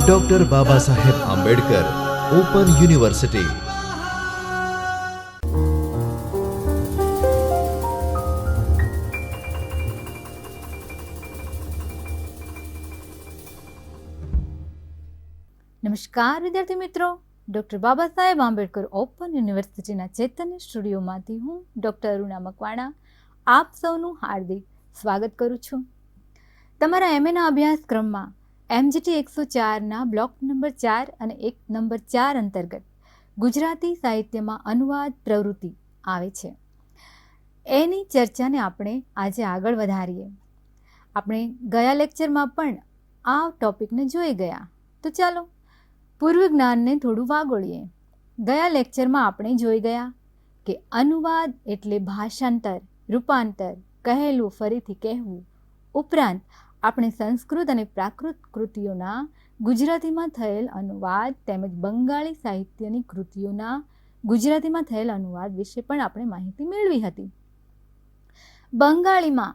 Doctor Baba Saheb Ambedkar open university નમસ્કાર, વિદ્યાર્થી મિત્રો. ડૉક્ટર બાબા સાહેબ આંબેડકર ઓપન યુનિવર્સિટીના ચેતન સ્ટુડિયોમાંથી હું ડૉક્ટર અરુણા મકવાણા, આપ સૌનું હાર્દિક સ્વાગત કરું છું. તમારા એમએના અભ્યાસક્રમમાં એમજીટી એકસો ચારના બ્લોક નંબર ચાર અને એક નંબર ચાર અંતર્ગત ગુજરાતી સાહિત્યમાં અનુવાદ પ્રવૃત્તિ આવે છે. એની ચર્ચાને આપણે આજે આગળ વધારીએ. આપણે ગયા લેક્ચરમાં પણ આ ટોપિકને જોઈ ગયા. તો ચાલો પૂર્વ જ્ઞાનને થોડું વાગોળીએ. ગયા લેક્ચરમાં આપણે જોઈ ગયા કે અનુવાદ એટલે ભાષાંતર, રૂપાંતર, કહેલું, ફરીથી કહેવું ઉપરાંત આપણે સંસ્કૃત અને પ્રાકૃત કૃતિઓના ગુજરાતીમાં થયેલ અનુવાદ તેમજ બંગાળી સાહિત્યની કૃતિઓના ગુજરાતીમાં થયેલ અનુવાદ વિશે પણ આપણે માહિતી મેળવી હતી. બંગાળીમાં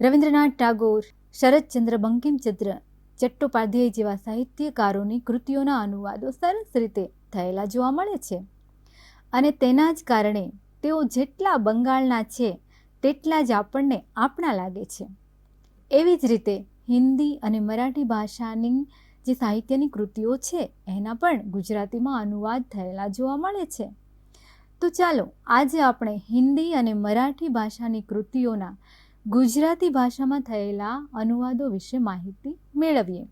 રવિન્દ્રનાથ ટાગોર, શરદચંદ્ર બંકિમચંદ્ર, ચટ્ટોપાધ્યાય જેવા સાહિત્યકારોની કૃતિઓના અનુવાદો સરસ રીતે થયેલા જોવા મળે છે. અને તેના જ કારણે તેઓ જેટલા બંગાળના છે, તેટલા જ આપણને આપણા લાગે છે. એવી જ રીતે હિન્દી અને મરાઠી ભાષાની જે સાહિત્યની કૃતિઓ છે, એના પણ ગુજરાતીમાં અનુવાદ થયેલા જોવા મળે છે. તો ચાલો, આજે આપણે હિન્દી અને મરાઠી ભાષાની કૃતિઓના ગુજરાતી ભાષામાં થયેલા અનુવાદો વિશે માહિતી મેળવીએ.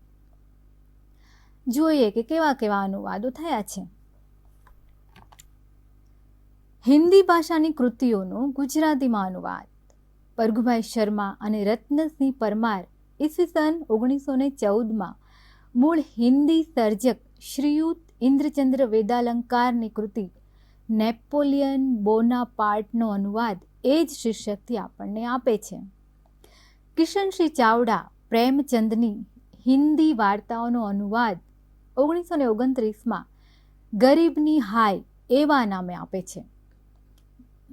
જોઈએ કે કેવા કેવા અનુવાદો થયા છે. હિન્દી ભાષાની કૃતિઓનો ગુજરાતીમાં અનુવાદ. પરઘુભાઈ શર્મા અને રત્નસિંહ પરમાર ઈસવીસન ઓગણીસો ને ચૌદમાં મૂળ હિન્દી સર્જક શ્રીયુત ઇન્દ્રચંદ્ર વેદાલંકારની કૃતિ નેપોલિયન બોનાપાર્ટનો અનુવાદ એ જ શીર્ષકથી આપણને આપે છે. કિશનસિંહ ચાવડા પ્રેમચંદની હિન્દી વાર્તાઓનો અનુવાદ ઓગણીસો ને ઓગણત્રીસમાં ગરીબની હાય એવા નામે આપે છે.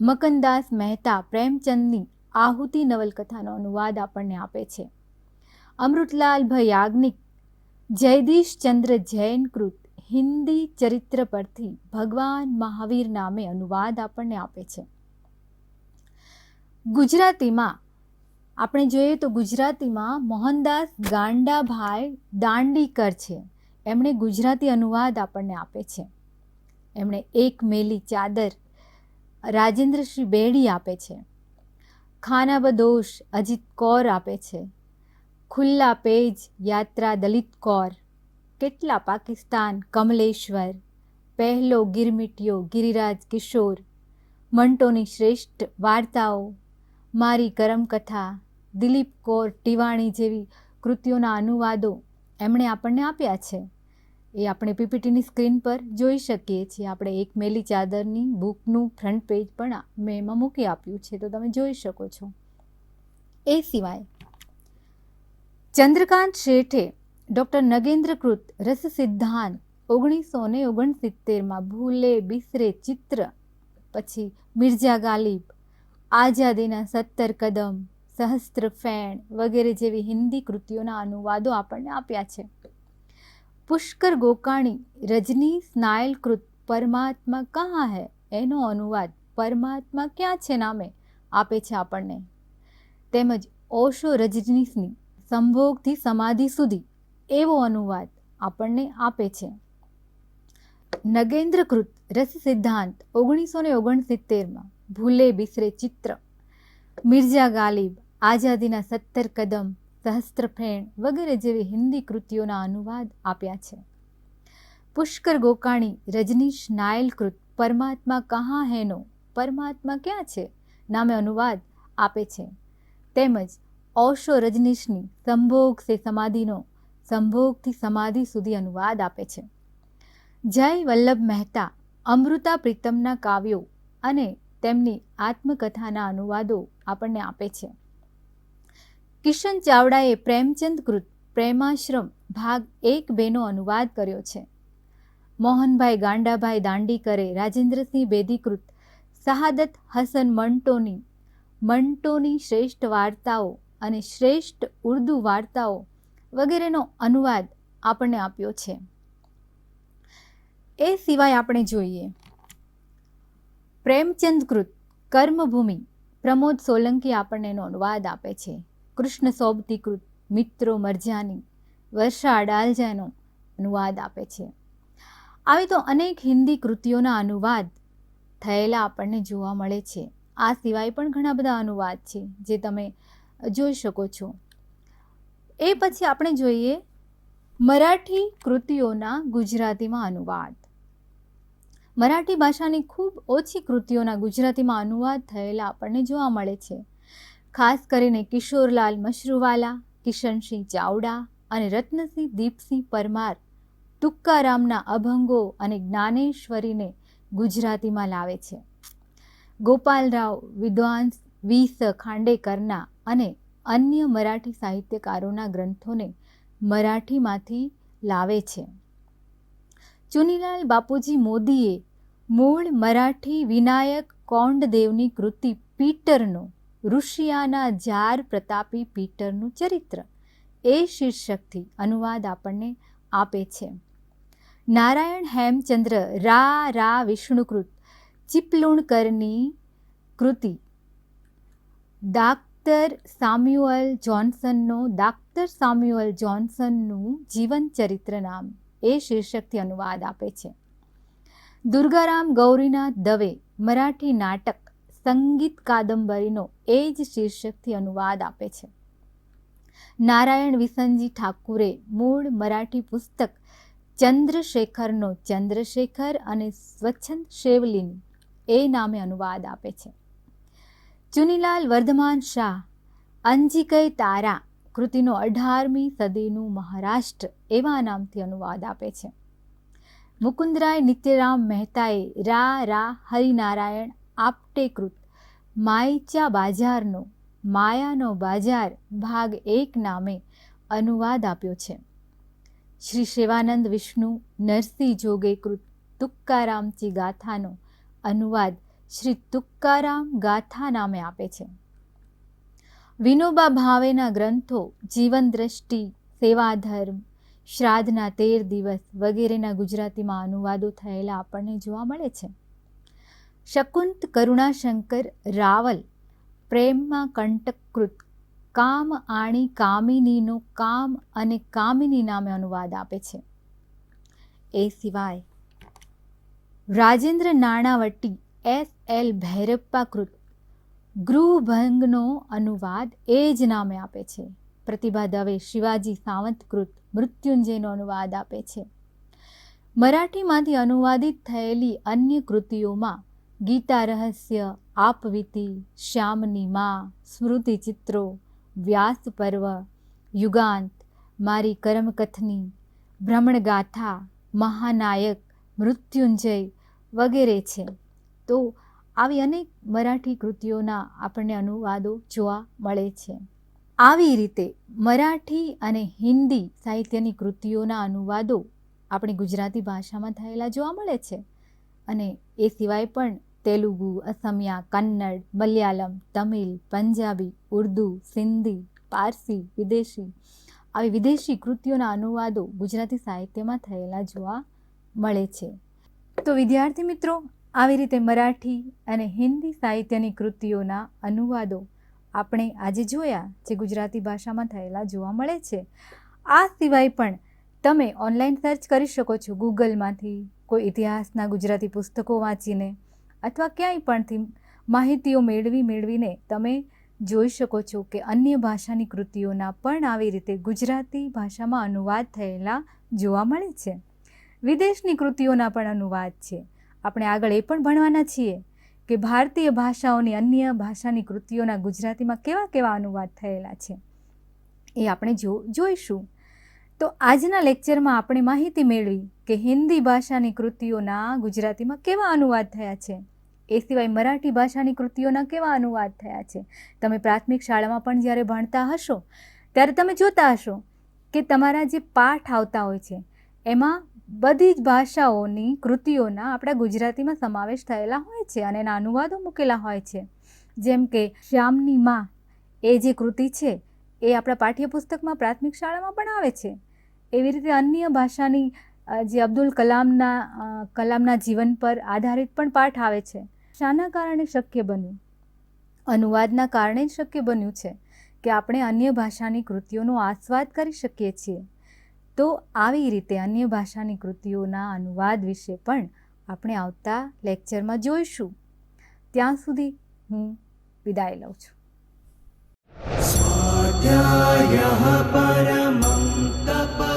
મકનદાસ મહેતા પ્રેમચંદની આહુતિ નવલકથાનો અનુવાદ આપણને આપે છે. અમૃતલાલભાઈ યાજ્ઞિક જયદીશ ચંદ્ર જૈનકૃત હિન્દી ચરિત્ર પરથી ભગવાન મહાવીર નામે અનુવાદ આપણને આપે છે. ગુજરાતીમાં, આપણે જોઈએ તો ગુજરાતીમાં મોહનદાસ ગાંડાભાઈ દાંડીકર છે. એમણે ગુજરાતી અનુવાદ આપણને આપે છે. એમણે એક મેલી ચાદર રાજેન્દ્રશ્રી બેડી આપે છે. ખાનાબદોશ અજીત કૌર આપે છે. ખુલ્લા પેજ યાત્રા દલિત કૌર. કેટલા પાકિસ્તાન કમલેશ્વર. પહેલો ગિરમિટિયો ગિરિરાજ કિશોર. મંટોની શ્રેષ્ઠ વાર્તાઓ. મારી કરમકથા. દિલીપ કૌર ટિવાણી જેવી કૃતિઓના અનુવાદો એમણે આપણને આપ્યા છે. એ આપણે પીપીટીની સ્ક્રીન પર જોઈ શકીએ છીએ. આપણે એક મેલી ચાદરની બુકનું ફ્રન્ટ પેજ પણ મેં એમાં મૂકી આપ્યું છે. તો તમે જોઈ શકો છો. એ સિવાય ચંદ્રકાંત શેઠે ડૉક્ટર નગેન્દ્રકૃત રસ સિદ્ધાંત ઓગણીસો ને ઓગણસિત્તેરમાં ભૂલે બિસરે ચિત્ર, પછી મિર્ઝા ગાલિબ, આઝાદીના સત્તર કદમ, સહસ્ત્ર ફેણ વગેરે જેવી હિન્દી કૃતિઓના અનુવાદો આપણને આપ્યા છે. પુષ્કર ગોકાણી રજની સ્નાયલકૃત પરમાત્મા કહા હૈ? એનો અનુવાદ પરમાત્મા ક્યાં છે નામે આપે છે આપણને? તેમજ ઓશો રજનીશની સંભોગથી સમાધિ સુધી એવો અનુવાદ આપણને આપે છે. નગેન્દ્રકૃત રસ સિદ્ધાંત ઓગણીસો ને ઓગણસિત્તેરમાં ભૂલે બિસરે ચિત્ર. મિર્ઝા ગાલિબ આઝાદીના સત્તર કદમ સહસ્ત્રફેણ વગેરે જેવી હિન્દી કૃતિઓના અનુવાદ આપ્યા છે. પુષ્કર ગોકાણી, રજનીશ નાયલકૃત પરમાત્મા કહા હેનો, પરમાત્મા ક્યાં છે? નામે અનુવાદ આપે છે. તેમજ ઓશો રજનીશની સંભોગ સે સમાધિનો, સંભોગથી સમાધિ સુધી અનુવાદ આપે છે. જય વલ્લભ મહેતા, અમૃતા પ્રીતમના કાવ્યો અને તેમની આત્મકથાના અનુવાદો આપણને આપે છે. કિશન ચાવડાએ પ્રેમચંદ કૃત, પ્રેમાશ્રમ ભાગ એક બેનો અનુવાદ કર્યો છે. મોહનભાઈ ગાંડાભાઈ દાંડીકરે, રાજેન્દ્રસિંહ બેદીકૃત, શહાદત હસન મંટોની મંટોની શ્રેષ્ઠ વાર્તાઓ અને શ્રેષ્ઠ ઉર્દુ વાર્તાઓ વગેરેનો અનુવાદ આપણને આપ્યો છે. એ સિવાય આપણે જોઈએ. પ્રેમચંદ કૃત, કર્મભૂમિ, પ્રમોદ સોલંકી આપણને એનો અનુવાદ આપે છે. કૃષ્ણ સોબતી કૃત મિત્રો મરજાની, વર્ષા અડાલજાનો અનુવાદ આપે છે. આવી તો અનેક હિન્દી કૃતિઓના અનુવાદ થયેલા આપણને જોવા મળે છે. આ સિવાય પણ ઘણા બધા અનુવાદ છે, જે તમે જોઈ શકો છો. એ પછી આપણે જોઈએ મરાઠી કૃતિઓના ગુજરાતીમાં અનુવાદ. મરાઠી ભાષાની ખૂબ ઓછી કૃતિઓના ગુજરાતીમાં અનુવાદ થયેલા આપણને જોવા મળે છે. ખાસ કરીને કિશોરલાલ મશરૂવાલા, કિશનસિંહ ચાવડા અને રત્નસિંહ દીપસિંહ પરમાર તુક્કારામના અભંગો અને જ્ઞાનેશ્વરીને ગુજરાતીમાં લાવે છે. ગોપાલરાવ, વિદ્વાંસ વીસ ખાંડેકરના અને અન્ય મરાઠી સાહિત્યકારોના ગ્રંથોને મરાઠીમાંથી લાવે છે. ચુનીલાલ બાપુજી મોદીએ મૂળ મરાઠી વિનાયક કોંડદેવની કૃતિ પીટરનો ઋષિયાના જાર પ્રતાપી પીટરનું ચરિત્ર એ શીર્ષકથી અનુવાદ આપણને આપે છે. નારાયણ હેમચંદ્ર રા રા વિષ્ણુકૃત ચિપલુણકરની કૃતિ. ડાક્ટર સામ્યુઅલ જોન્સનનો ડાક્ટર સામ્યુઅલ જોન્સનનું જીવન ચરિત્ર નામ એ શીર્ષકથી અનુવાદ આપે છે. દુર્ગારામ ગૌરીનાથ દવે મરાઠી નાટક સંગીત કાદંબરીનો એ જ શીર્ષકથી અનુવાદ આપે છે. નારાયણ વિસનજી ઠાકુરે મૂળ મરાઠી પુસ્તક ચંદ્રશેખરનો ચંદ્રશેખર અને સ્વચ્છંદ શેવલિન એ નામે અનુવાદ આપે છે. ચુનીલાલ વર્ધમાન શાહ અંજિકય તારા કૃતિનો અઢારમી સદીનું મહારાષ્ટ્ર એવા નામથી અનુવાદ આપે છે. મુકુંદરાય નિત્યરામ મહેતાએ રા રા, હરિનારાયણ આપટે કૃત માયચા બાજારનો, માયાનો બાજાર ભાગ એક નામે અનુવાદ આપ્યો છે. શ્રી શિવાનંદ વિષ્ણુ, નરસિંહ જોગે કૃત તુક્કારામચી ગાથાનો અનુવાદ શ્રી તુક્કારામ ગાથા નામે આપે છે. વિનોબા ભાવેના ગ્રંથો જીવન દ્રષ્ટિ, સેવાધર્મ, શ્રાદ્ધના તેર દિવસ વગેરેના ગુજરાતીમાં અનુવાદો થયેલા આપણને જોવા મળે છે. શકુંત કરુણાશંકર રાવલ પ્રેમમાં કંટકૃત કામ આણી કામિનીનો કામ અને કામિની નામે અનુવાદ આપે છે એ સિવાય રાજેન્દ્ર નાણાવટી એસ એલ ભૈરપ્પા કૃત ગૃહભંગનો અનુવાદ એ જ નામે આપે છે પ્રતિભા દવે શિવાજી સાવંતકૃત મૃત્યુંજયનો અનુવાદ આપે છે મરાઠીમાંથી અનુવાદિત થયેલી અન્ય કૃતિઓમાં ગીતા રહસ્ય આપવીતી શ્યામની મા સ્મૃતિ ચિત્રો વ્યાસ પર્વ યુગાંત મારી કર્મકથની ભ્રમણગાથા મહાનાયક મૃત્યુંજય વગેરે છે। તો આવી અનેક મરાઠી કૃતિઓના આપણને અનુવાદો જોવા મળે છે. આવી રીતે મરાઠી અને હિન્દી સાહિત્યની કૃતિઓના અનુવાદો આપણી ગુજરાતી ભાષામાં થયેલા જોવા મળે છે. અને એ સિવાય પણ તેલુગુ અસમિયા કન્નડ મલયાલમ તમિલ પંજાબી ઉર્દુ સિંધી પારસી વિદેશી આવી વિદેશી કૃતિઓના અનુવાદો ગુજરાતી સાહિત્યમાં થયેલા જોવા મળે છે તો વિદ્યાર્થી મિત્રો આવી રીતે મરાઠી અને હિન્દી સાહિત્યની કૃતિઓના અનુવાદો આપણે આજે જોયા જે ગુજરાતી ભાષામાં થયેલા જોવા મળે છે આ સિવાય પણ તમે ઓનલાઈન સર્ચ કરી શકો છો ગૂગલમાંથી કોઈ ઇતિહાસના ગુજરાતી પુસ્તકો વાંચીને અથવા ક્યાંય પણથી માહિતીઓ મેળવી મેળવીને તમે જોઈ શકો છો કે અન્ય ભાષાની કૃતિઓના પણ આવી રીતે ગુજરાતી ભાષામાં અનુવાદ થયેલા જોવા મળે છે. વિદેશની કૃતિઓના પણ અનુવાદ છે. આપણે આગળ એ પણ ભણવાના છીએ કે ભારતીય ભાષાઓની અન્ય ભાષાની કૃતિઓના ગુજરાતીમાં કેવા કેવા અનુવાદ થયેલા છે એ આપણે જો, જોઈશું. તો આજના લેક્ચરમાં આપણે માહિતી મેળવી કે હિન્દી ભાષાની કૃતિઓના ગુજરાતીમાં કેવા અનુવાદ થયા છે. એ સિવાય મરાઠી ભાષાની કૃતિઓના કેવા અનુવાદ થયા છે? તમે પ્રાથમિક શાળામાં પણ જ્યારે ભણતા હશો, ત્યારે તમે જોતા હશો કે તમારા જે પાઠ આવતા હોય છે, એમાં બધી જ ભાષાઓની કૃતિઓના આપણા ગુજરાતીમાં સમાવેશ થયેલા હોય છે અને એના અનુવાદો મૂકેલા હોય છે. જેમ કે, શ્યામની માં એ જે કૃતિ છે, એ આપણા પાઠ્યપુસ્તકમાં પ્રાથમિક શાળામાં પણ આવે છે. એવી રીતે અન્ય ભાષાની જે અબ્દુલ કલામના કલામના જીવન પર આધારિત પણ પાઠ આવે છે. શાના કારણે શક્ય બન્યું? અનુવાદના કારણે જ શક્ય બન્યું છે કે આપણે અન્ય ભાષાની કૃતિઓનો આસ્વાદ કરી શકીએ છીએ. તો આવી રીતે અન્ય ભાષાની કૃતિઓના અનુવાદ વિશે પણ આપણે આવતા લેક્ચરમાં જોઈશું. ત્યાં સુધી હું વિદાય લઉં છું. સ્વાધ્યાય તપ